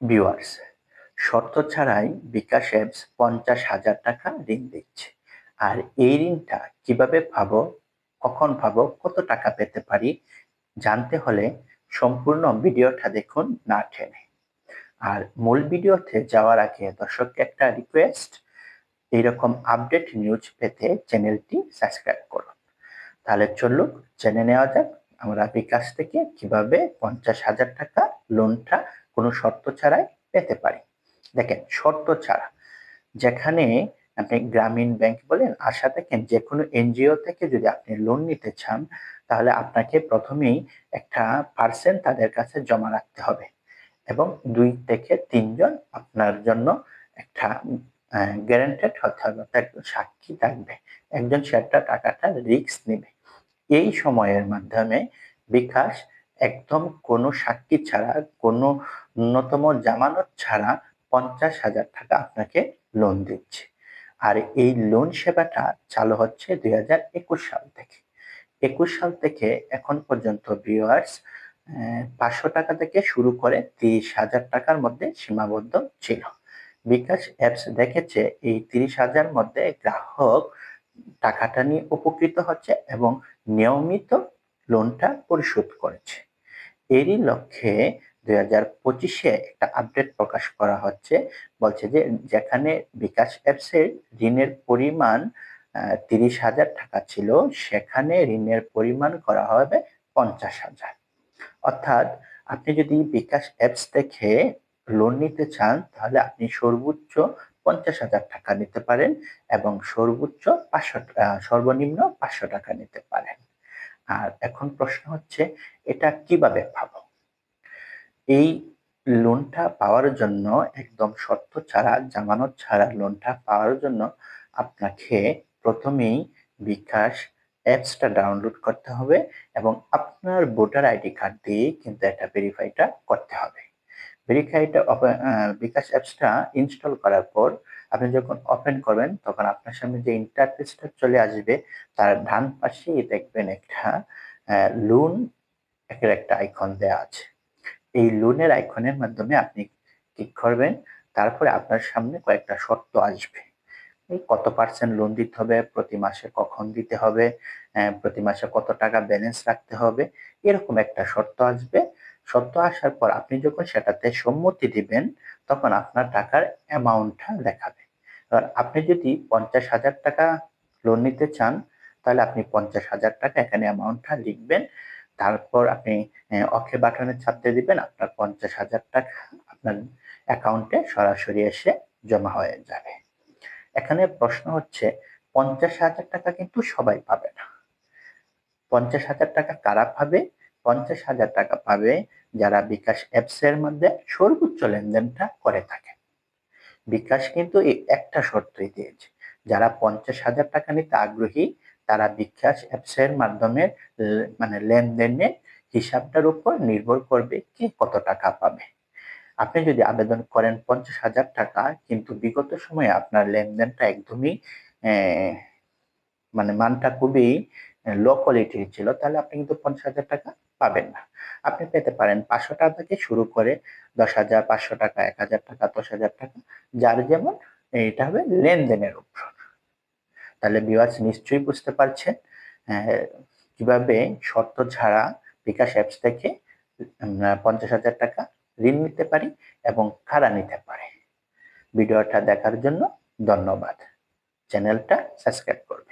Viewers শর্ত ছাড়াই বিকাশ apps পঞ্চাশ হাজার টাকা ঋণ দিচ্ছে। আর এই ঋণটা কীভাবে পাবো, কখন পাবো, কত টাকা পেতে পারি, জানতে হলে সম্পূর্ণ ভিডিওটা দেখুন না টেনে। আর মূল ভিডিওতে যাওয়ার আগে দর্শককে একটা রিকোয়েস্ট এইরকম আপডেট নিউজ পেতে চ্যানেলটি সাবস্ক্রাইব করুন। তাহলে চলুক, জেনে নেওয়া যাক আমরা বিকাশ থেকে কীভাবে পঞ্চাশ হাজার টাকা লোনটা কোনো শর্ত ছাড়াই পেতে পারি। দেখেন, শর্ত ছাড়া। যেখানে আপনি গ্রামীণ ব্যাংক বলেন আশা দেখেন যে কোনো এনজিও থেকে যদি আপনি লোন নিতে চান, তাহলে আপনাকে প্রথমেই একটা পার্সেন্ট তাদের কাছে জমা রাখতে হবে এবং দুই থেকে তিনজন আপনার জন্য একটা গ্যারান্টেড হতে হবে একজন সাক্ষী থাকবে, একজন সেটা টাকাটা রিস্ক নেবে। এই সময়ের মাধ্যমে বিকাশ একদম কোনো সাক্ষী ছাড়া, কোনো ন্যূনতম জামানত ছাড়া পঞ্চাশ হাজার টাকা আপনাকে লোন দিচ্ছে। আর এই লোন সেবাটা চালু হচ্ছে দুই হাজার একুশ সাল থেকে। একুশ সাল থেকে এখন পর্যন্ত ভিউয়ার্স পাঁচশো টাকা থেকে শুরু করে তিরিশ হাজার টাকার মধ্যে সীমাবদ্ধ ছিল। বিকাশ অ্যাপস দেখেছে এই তিরিশ হাজার মধ্যে গ্রাহক টাকাটা নিয়ে উপকৃত হচ্ছে এবং নিয়মিত লোনটা পরিশোধ করেছে। এরই লক্ষ্যে দুই হাজার পঁচিশে একটা আপডেট প্রকাশ করা হচ্ছে। বলছে যে যেখানে বিকাশ অ্যাপসের ঋণের পরিমাণ তিরিশ হাজার টাকা ছিল, সেখানে ঋণের পরিমাণ করা হবে পঞ্চাশ হাজার। অর্থাৎ আপনি যদি বিকাশ অ্যাপস থেকে লোন নিতে চান, তাহলে আপনি সর্বোচ্চ পঞ্চাশ হাজার টাকা নিতে পারেন এবং সর্বোচ্চ পাঁচশো সর্বনিম্ন পাঁচশো টাকা নিতে পারেন। আর এখন প্রশ্ন হচ্ছে, এটা কীভাবে পাবো? এই লোনটা পাওয়ার জন্য একদম শর্ত ছাড়া, জামানত ছাড়া লোনটা পাওয়ার জন্য আপনাকে প্রথমেই বিকাশ অ্যাপসটা ডাউনলোড করতে হবে এবং আপনার ভোটার আইডি কার্ড দিয়ে কিন্তু এটা ভেরিফাইটা করতে হবে। ভেরিফাইটা বিকাশ অ্যাপসটা ইনস্টল করার পর আপনি যখন ওপেন করবেন, তখন আপনার সামনে যে ইন্টারফেসটা চলে আসবে, তার ডান পাশেই দেখবেন একটা লোন একের একটা আইকন দেওয়া আছে। এই লোনের আইকনের মাধ্যমে আপনি ক্লিক করবেন, তারপরে আপনার সামনে কয়েকটা শর্ত আসবে। এই কত পার্সেন্ট লোন দিতে হবে, প্রতি মাসে কখন দিতে হবে প্রতি মাসে কত টাকা ব্যালেন্স রাখতে হবে, এরকম একটা শর্ত আসবে। শর্ত আসার পর আপনি যখন সেটাতে সম্মতি দিবেন, তখন আপনার টাকার অ্যামাউন্টটা দেখাবে। এবার আপনি যদি পঞ্চাশ হাজার টাকা লোন নিতে চান, তাহলে আপনি পঞ্চাশ হাজার টাকা এখানে অ্যামাউন্টটা লিখবেন। তারপর আপনি অকে বাটনে চাপতে দিবেন, আপনার পঞ্চাশ হাজার টাকা আপনার অ্যাকাউন্টে সরাসরি এসে জমা হয়ে যাবে। এখানে প্রশ্ন হচ্ছে, পঞ্চাশ হাজার টাকা কিন্তু সবাই পাবে না। পঞ্চাশ হাজার টাকা কারা পাবে? পঞ্চাশ হাজার টাকা পাবে যারা বিকাশ অ্যাপসের মধ্যে সর্বোচ্চ লেনদেনটা করে থাকে। বিকাশ কিন্তু এই একটা শর্তই দিয়েছে। যারা পঞ্চাশ হাজার টাকা নিতে আগ্রহী, তারা বিকাশ অ্যাপসের মাধ্যমে মানে লেনদেনের হিসাবটার উপর নির্ভর করবে কে কত টাকা পাবে। আপনি যদি আবেদন করেন পঞ্চাশ হাজার টাকা, কিন্তু বিগত সময়ে আপনার লেনদেনটা একদমই মানে মানটা খুবই লো কোয়ালিটির ছিল, তাহলে আপনি কিন্তু পঞ্চাশ হাজার টাকা পাবেন না। আপনি পেতে পারেন পাঁচশো টাকা থেকে শুরু করে দশ হাজার, পাঁচশো টাকা, এক হাজার টাকা, দশ হাজার টাকা, যার যেমন এটা হবে লেনদেনের উপর। তাহলে বিওয়াজ নিশ্চয়ই বুঝতে পারছেন কীভাবে শর্ত ছাড়া বিকাশ অ্যাপস থেকে পঞ্চাশ হাজার টাকা ঋণ নিতে পারি এবং খাড়া নিতে পারে। ভিডিওটা দেখার জন্য ধন্যবাদ। চ্যানেলটা সাবস্ক্রাইব করবেন।